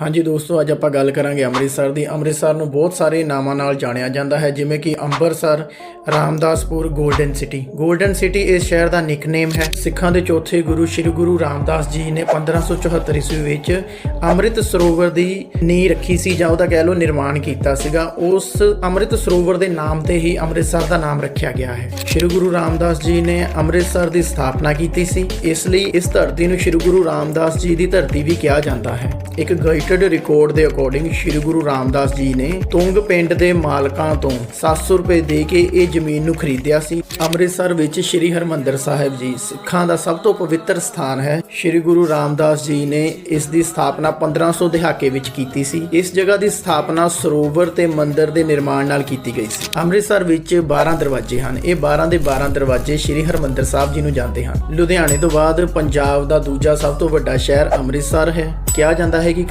ਹਾਂਜੀ ਦੋਸਤੋ, ਅੱਜ ਆਪਾਂ ਗੱਲ ਕਰਾਂਗੇ ਅੰਮ੍ਰਿਤਸਰ ਦੀ। ਅੰਮ੍ਰਿਤਸਰ ਨੂੰ ਬਹੁਤ ਸਾਰੇ ਨਾਮਾਂ ਨਾਲ ਜਾਣਿਆ ਜਾਂਦਾ ਹੈ, ਜਿਵੇਂ ਕਿ Amritsar Ramdaspur golden city. Golden city ਇਸ ਸ਼ਹਿਰ ਦਾ ਨਿਕਨੇਮ ਹੈ। ਸਿੱਖਾਂ ਦੇ ਚੌਥੇ ਗੁਰੂ ਸ੍ਰੀ ਗੁਰੂ ਰਾਮਦਾਸ ਜੀ ਨੇ 1574 ਈਸਵੀ ਵਿੱਚ ਅੰਮ੍ਰਿਤ ਸਰੋਵਰ ਦੀ ਨੀਂਹ ਰੱਖੀ ਸੀ, ਜਾਂ ਉਹਦਾ ਕਹਿ ਲਓ ਨਿਰਮਾਣ ਕੀਤਾ ਸੀਗਾ। ਉਸ ਅੰਮ੍ਰਿਤ ਸਰੋਵਰ ਦੇ ਨਾਮ ਤੇ ਹੀ ਅੰਮ੍ਰਿਤਸਰ ਦਾ ਨਾਮ ਰੱਖਿਆ ਗਿਆ ਹੈ। ਸ੍ਰੀ ਗੁਰੂ ਰਾਮਦਾਸ ਜੀ ਨੇ ਅੰਮ੍ਰਿਤਸਰ ਦੀ ਸਥਾਪਨਾ ਕੀਤੀ ਸੀ। ਇਸ ਲਈ ਇਸ ਧਰਤੀ ਨੂੰ ਸ੍ਰੀ ਗੁਰੂ ਰਾਮਦਾਸ ਜੀ ਦੀ ਧਰਤੀ ਵੀ ਕਿਹਾ ਜਾਂਦਾ ਹੈ। ਇੱਕ ਗਾਈਟਡ ਰਿਕਾਰਡ ਦੇ ਅਕੋਰਡਿੰਗ ਸ੍ਰੀ ਗੁਰੂ ਰਾਮਦਾਸ ਜੀ ਨੇ ਤੁੰਗ ਪਿੰਡ ਦੇ ਮਾਲਕਾਂ ਤੋਂ 700 ਰੁਪਏ ਦੇ ਕੇ ਇਹ ਜ਼ਮੀਨ ਨੂੰ ਖਰੀਦਿਆ ਸੀ। ਅੰਮ੍ਰਿਤਸਰ ਵਿੱਚ ਸ੍ਰੀ ਹਰਮੰਦਰ ਸਾਹਿਬ ਜੀ ਸਿੱਖਾਂ ਦਾ ਸਭ ਤੋਂ ਪਵਿੱਤਰ ਸਥਾਨ ਹੈ। ਸ੍ਰੀ ਗੁਰੂ ਰਾਮਦਾਸ ਜੀ ਨੇ ਇਸ ਦੀ ਸਥਾਪਨਾ 1500 ਦਹਾਕੇ ਵਿੱਚ ਕੀਤੀ ਸੀ। ਇਸ ਜਗ੍ਹਾ ਦੀ ਸਥਾਪਨਾ ਸਰੋਵਰ ਤੇ ਮੰਦਿਰ ਦੇ ਨਿਰਮਾਣ ਨਾਲ ਕੀਤੀ ਗਈ ਸੀ। ਅੰਮ੍ਰਿਤਸਰ ਵਿੱਚ 12 ਦਰਵਾਜ਼ੇ ਹਨ। ਇਹ 12 ਦੇ 12 ਦਰਵਾਜ਼ੇ ਸ੍ਰੀ ਹਰਮੰਦਰ ਸਾਹਿਬ ਜੀ ਨੂੰ ਜਾਂਦੇ ਹਨ। ਲੁਧਿਆਣੇ ਤੋਂ ਬਾਅਦ ਪੰਜਾਬ ਦਾ ਦੂਜਾ ਸਭ ਤੋਂ ਵੱਡਾ ਸ਼ਹਿਰ ਅੰਮ੍ਰਿਤਸਰ ਹੈ। ਕਿਹਾ ਜਾਂਦਾ ਹੈ ਕਿ